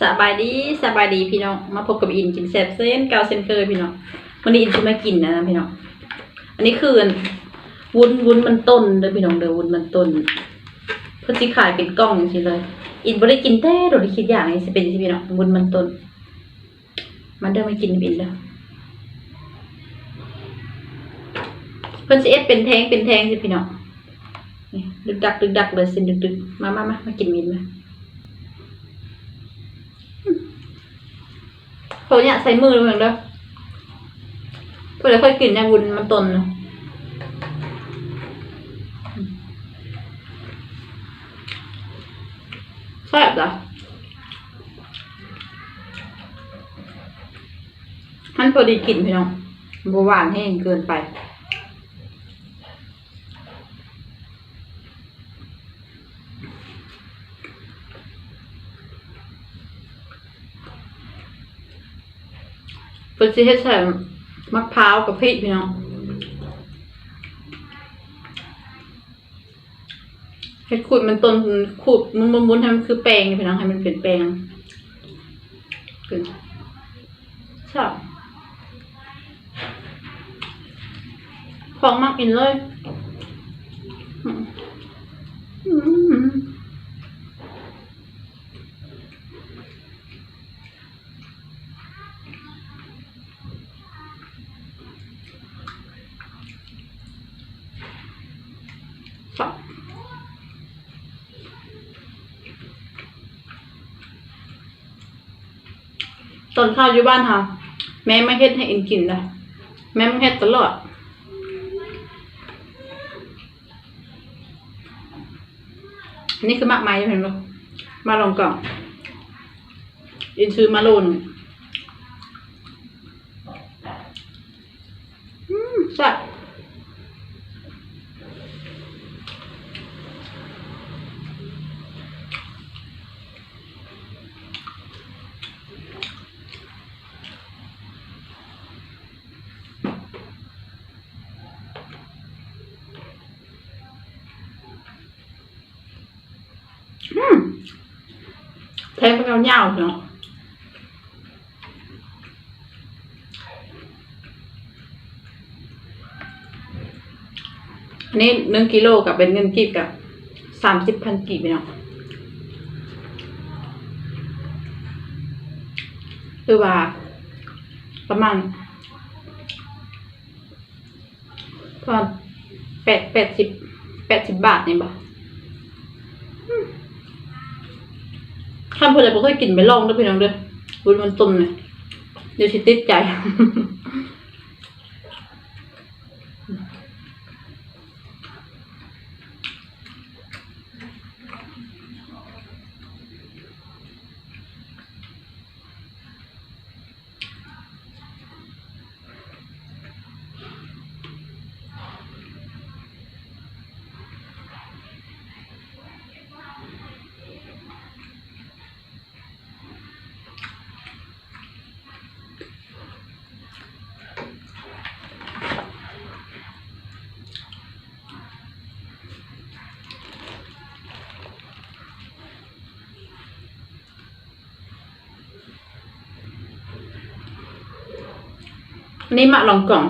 สบายดีสบายดีพี่น้องมาพบกับอินกินแซ่บเส้นเกาเส้นเคยพี่น้องวันนี้อินจะมากินนะพี่น้องอันนี้คือวุ้นวุ้นมันต้นเด้อพี่น้องเด้อวุ้นมันต้นเพื่อที่ขายเป็นกล่องจริงเลย อินบ่ได้กินแต่โดดคิดอย่างนี้สิเป็นสิพี่น้องวุ้นมันต้น มันเดินมากินบินแล้วเพิ่นสิเอ็ดเป็นแทงเป็นแทงสิพี่น้องดึกดักดึกดักเลยเส้นดึกดึกมามามามากินมินมา เขาเนี่ยใส่มือเลยเด้อเพื่อค่อยกินเนี่ยวุ้นมันตนนะแซ่บเหรอมันพอดีกลิ่นพี่น้องบหวานแห้งเกินไป เพิ่นสิเฮ็ดใส่มะพร้าวกับพริกพี่น้องเฮ็ดขูดมันต้นขูดมุนมุนๆให้มันคือแป้งพี่น้องให้มันเป็นแป้งชอบของมากอินเลยอืมอืม ค่ะ ตอนข้าวอยู่บ้านค่ะ แม่ไม่เฮ็ดให้อินกินนะแม่ไม่เฮ็ดตลอดนนี้คือมากมายเห็นไหมมาลองก่อนอินซื้อมาโลหนงอืมแซ่บ อืมแทงไปเอาเงาเนาะอันนี้หนึ่งกิโลกับเป็นเงินกีบกับสามสิบพันกีบเนาะคือว่า ประมาณตอนแปดแปดสิบแปดสิบบาทนี่บ่ ท่านผู้ใดบ่เคยกินไปลองด้วยพี่น้องเด้อบุญมันตุ่มเลยเดี๋ยวชิติดใจ อันนี้มะลองกล่อง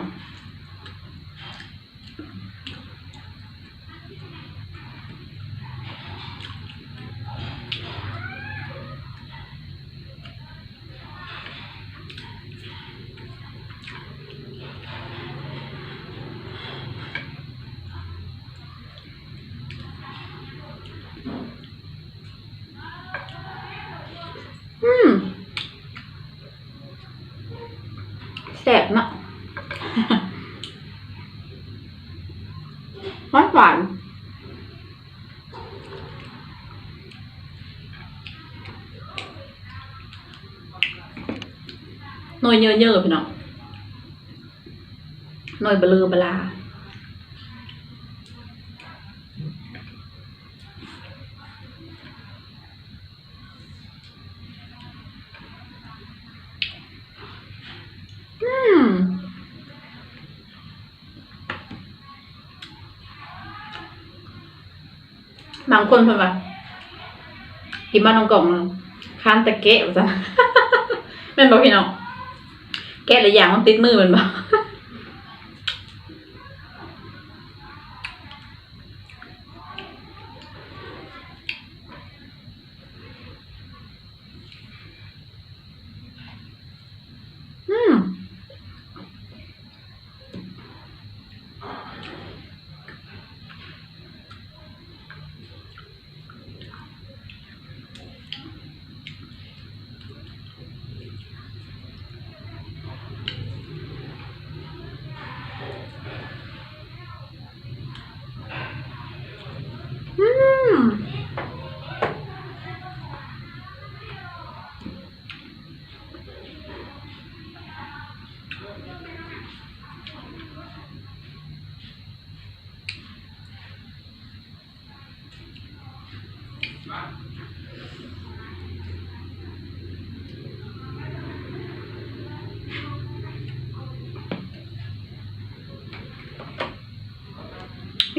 อืม แสบมากหวานหวานหน่อยเยอะๆพี่น้องหน่อยเบลือบลา อืม บางคนเพิ่นว่ากินบ้านน้องกล่องคานตะเกะจ้ะแม่นบอกพี่น้องแกะหลายอย่างมันติดมือมันบ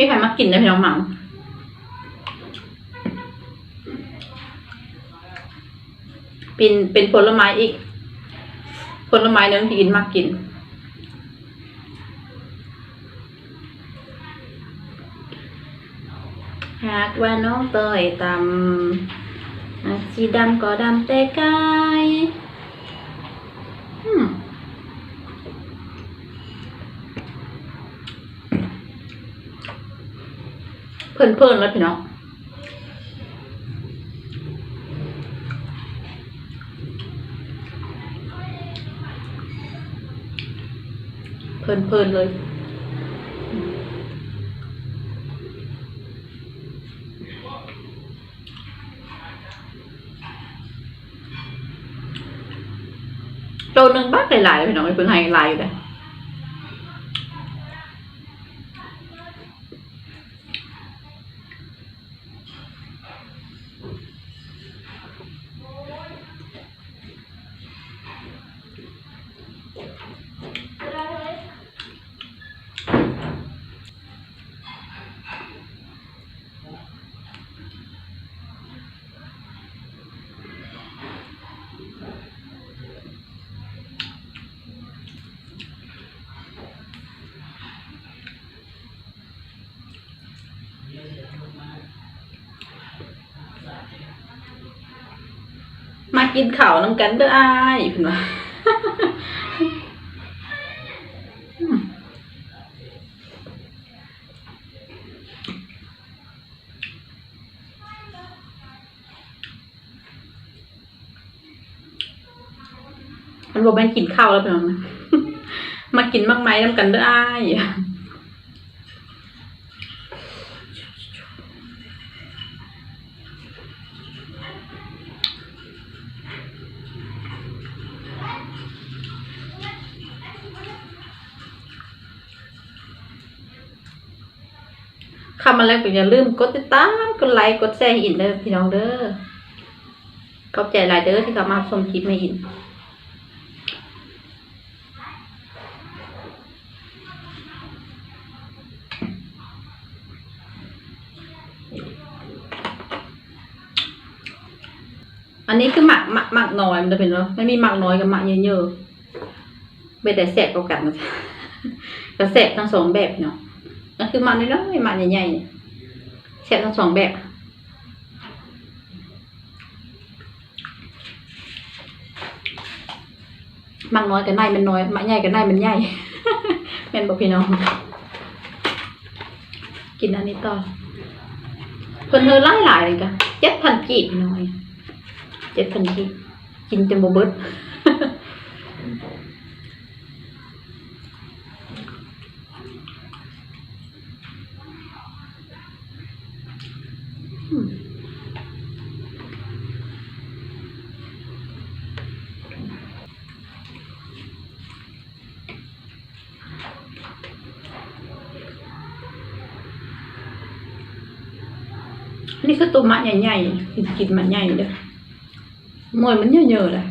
พี่ใครมากินได้พี่น้องหมังเป็นเป็นผลไม้อีก ผลไม้นั้นพี่กินมากกิน หากว่าน้องเตยตำสีดำก็ดำแต่กายอืม เพลินเพลินแล้วพี่น้องเพลินเพลินเลยโลนึงบ้าหลายๆพี่น้องเพิ่งให้หลายอยู่เลย มากินข้าวน้ำกันเด้ออ้ายเพิ่นว่าอืมมันบอกแม่นกินข้าวแล้วเพี่น้องมากินมากไม้น้ำกันเด้ออ้าย คำมาแล้วก็อย่าลืมกดติดตาม กดไลค์ กดแชร์ให้อินเด้อพี่น้องเด้อขอบใจหลายเด้อที่เข้ามาชมคลิปไม่อินอันนี้คือหมักหมักหมักน้อยมันจะเป็นว่าะไม่มีหมักน้อยกับหมักเยอะๆเป็นแต่แสบเอากันนะจ๊ะก็แสบทั้งสองแบบเนาะ ก็คือมันน้อยๆมันใหญ่ๆเนี่ยแซ่บทั้งสองแบบมันน้อยกับในมันน้อยมันใหญ่กับในมันใหญ่แม่นบอกพี่น้อง กินอันนี้ต่อเพิ่นเธอไล่หลายเลยกันเจ็ดพันกี่น้อยเจ็ดพันกีบกินจนบ่เบิด อันนี้คือตัวมะใหญ่ๆกินกินมันใหญ่เด้อมวยมันเยอะๆเลย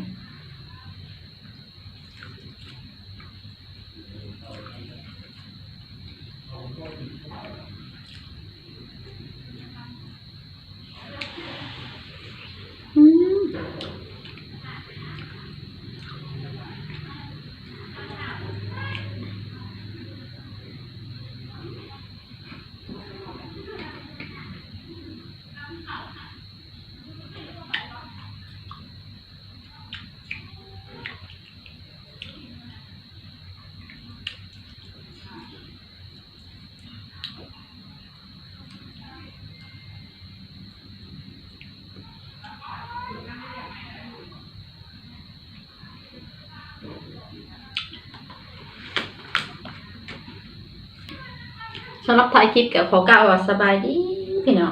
สำหรับท้ายคลิปก็ขอกล่าวว่าสบายดีพี่น้อง